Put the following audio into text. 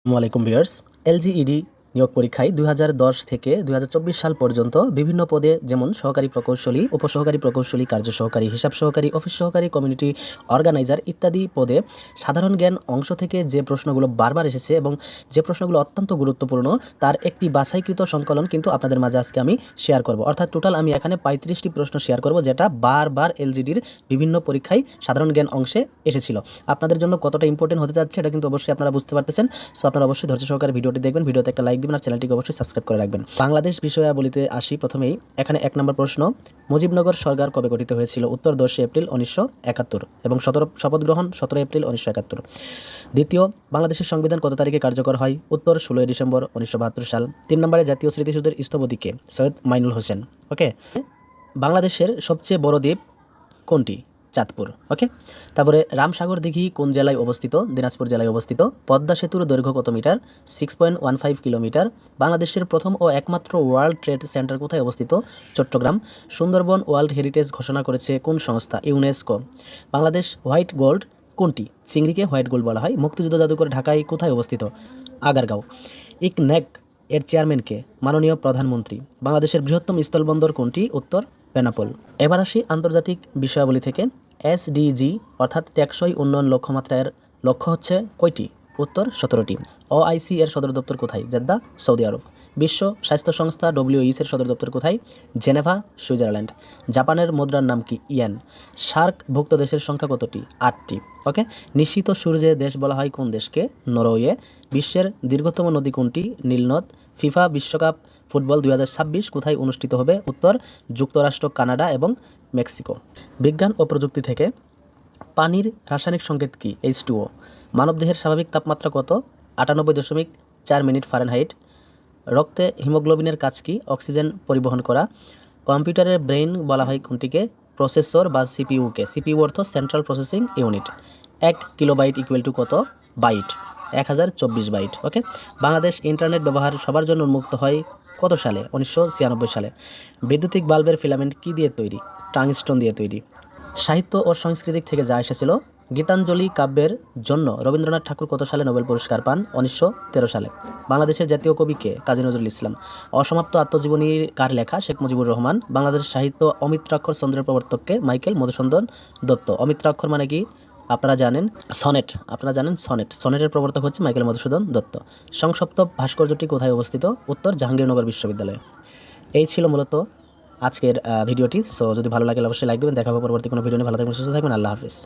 আসসালামু আলাইকুম viewers LGED নিয়োগ পরীক্ষায় দুই হাজার দশ থেকে দুই হাজার চব্বিশ সাল পর্যন্ত বিভিন্ন পদে যেমন সহকারী প্রকৌশলী, উপসহকারী প্রকৌশলী কার্য সহকারী হিসাব সহকারী অফিস সহকারী কমিউনিটি অর্গানাইজার ইত্যাদি পদে সাধারণ জ্ঞান অংশ থেকে যে প্রশ্নগুলো বারবার এসেছে এবং যে প্রশ্নগুলো অত্যন্ত গুরুত্বপূর্ণ, তার একটি বাছাইকৃত সংকলন কিন্তু আপনাদের মাঝে আজকে আমি শেয়ার করব। অর্থাৎ টোটাল আমি এখানে পঁয়ত্রিশটি প্রশ্ন শেয়ার করব যেটা বারবার এলজিডির বিভিন্ন পরীক্ষায় সাধারণ জ্ঞান অংশে এসেছিল। আপনাদের জন্য কতটা ইম্পর্টেন্ট হতে যাচ্ছে, এটা কিন্তু অবশ্যই আপনারা বুঝতে পারতেছেন। সো আপনারা অবশ্যই ধৈর্য সহকারে ভিডিওটি দেখবেন। ভিডিওতে একটা লাইক দিবেন আর চ্যানেলটিকে অবশ্যই সাবস্ক্রাইব করে রাখবেন। বাংলাদেশ বিষয়াবলিতে আসি প্রথমেই। এখানে এক নম্বর প্রশ্ন, মুজিবনগর সরকার কবে গঠিত হয়েছিল? উত্তর দশই এপ্রিল উনিশশো একাত্তর এবং সতেরো, শপথ গ্রহণ সতেরো এপ্রিল উনিশশো একাত্তর। দ্বিতীয়, বাংলাদেশের সংবিধান কত তারিখে কার্যকর হয়? উত্তর, ষোলোই ডিসেম্বর উনিশশো বাহাত্তর সাল। তিন নম্বরে জাতীয় স্মৃতিসৌধের স্থপতিকে? সৈয়দ মাইনুল হোসেন। ওকে? বাংলাদেশের সবচেয়ে বড় দ্বীপ কোনটি? চাঁদপুর ওকে তারপরে রামসাগর দিঘি কোন জেলায় অবস্থিত? দিনাজপুর জেলায় অবস্থিত। পদ্মা সেতুর দৈর্ঘ্য কত metre? Six point one five kilometre বাংলাদেশের প্রথম ও একমাত্র ওয়ার্ল্ড ট্রেড সেন্টার কোথায় অবস্থিত? চট্টগ্রাম। সুন্দরবন ওয়ার্ল্ড হেরিটেজ ঘোষণা করেছে কোন সংস্থা? ইউনেস্কো বাংলাদেশ হোয়াইট গোল্ড কোনটি? চিংড়িকে হোয়াইট গোল্ড বলা হয়। মুক্তিযুদ্ধ জাদুঘর ঢাকায় কোথায় অবস্থিত? আগারগাঁও। ইকন্যাক এর চেয়ারম্যানকে মাননীয় প্রধানমন্ত্রী। বাংলাদেশের বৃহত্তম স্থলবন্দর কোনটি? উত্তর বেনাপোল এবার আসি আন্তর্জাতিক বিষয়াবলী থেকে। এসডিজি অর্থাৎ টেকসই উন্নয়ন লক্ষ্যমাত্রার লক্ষ্য হচ্ছে কয়টি? উত্তর, সতেরোটি। ও ওআইসি এর সদর দপ্তর কোথায়? জেদ্দা, সৌদি আরব। বিশ্ব স্বাস্থ্য সংস্থা ডব্লিউইস এর সদর দপ্তর কোথায়? Geneva, Switzerland. জাপানের মুদ্রার নাম কি? ইয়েন। সার্ক ভুক্ত দেশের সংখ্যা কতটি? আটটি। ওকে নিশ্চিত সূর্যে দেশ বলা হয় কোন দেশকে? নরওয়ে। বিশ্বের দীর্ঘতম নদী কোনটি? নীলনদ। ফিফা বিশ্বকাপ ফুটবল দুই হাজার ছাব্বিশ কোথায় অনুষ্ঠিত হবে? উত্তর, যুক্তরাষ্ট্র, কানাডা এবং মেক্সিকো। বিজ্ঞান ও প্রযুক্তি থেকে পানির রাসায়নিক সংকেত কি? এইচ টুও মানবদেহের স্বাভাবিক তাপমাত্রা কত? আটানব্বই দশমিক চার মিনিট ফারেনহাইট। রক্তে হিমোগ্লোবিনের কাজ কি? অক্সিজেন পরিবহন করা। কম্পিউটারের ব্রেইন বলা হয় কোনটিকে? প্রসেসর বা সিপিইউকে সিপিউ অর্থ সেন্ট্রাল প্রসেসিং ইউনিট এক কিলোবাইট ইকুয়াল টু কত? বাইট। এক হাজার চব্বিশ বাইট, ওকে? বাংলাদেশ ইন্টারনেট ব্যবহার সবার জন্য উন্মুক্ত হয় কত সালে? উনিশশো ছিয়ানব্বই সালে। বৈদ্যুতিক বাল্বের ফিলামেন্ট কী দিয়ে তৈরি? টাংস্টন দিয়ে তৈরি। সাহিত্য ও সাংস্কৃতিক থেকে যা এসেছিল, গীতাঞ্জলি কাব্যের জন্য রবীন্দ্রনাথ ঠাকুর কত সালে নোবেল পুরস্কার পান? উনিশশো তেরো সালে। বাংলাদেশের জাতীয় কবি কে কাজী নজরুল ইসলাম। অসমাপ্ত আত্মজীবনী কার লেখা? শেখ মুজিবুর রহমান। বাংলাদেশ সাহিত্য অমিত্রাক্ষর চন্দ্রের প্রবর্তককে মাইকেল মধুসূদন দত্ত। অমিত্রাক্ষর মানে কি? আপনারা জানেন সনেট, আপনারা জানেন সনেট। সনেটের প্রবর্তক হচ্ছে মাইকেল মধুসূদন দত্ত। সংসপ্ত ভাস্কর্যটি কোথায় অবস্থিত? উত্তর জাহাঙ্গীরনগর বিশ্ববিদ্যালয়ে। এই ছিল মূলত আজকের ভিডিওটি। সো যদি ভালো লাগে, অবশ্যই লাইক দেবেন। দেখা হবে পরবর্তী কোনো ভিডিও নিয়ে। ভালো থাকবেন, সুস্থ থাকবেন। আল্লাহ হাফিজ।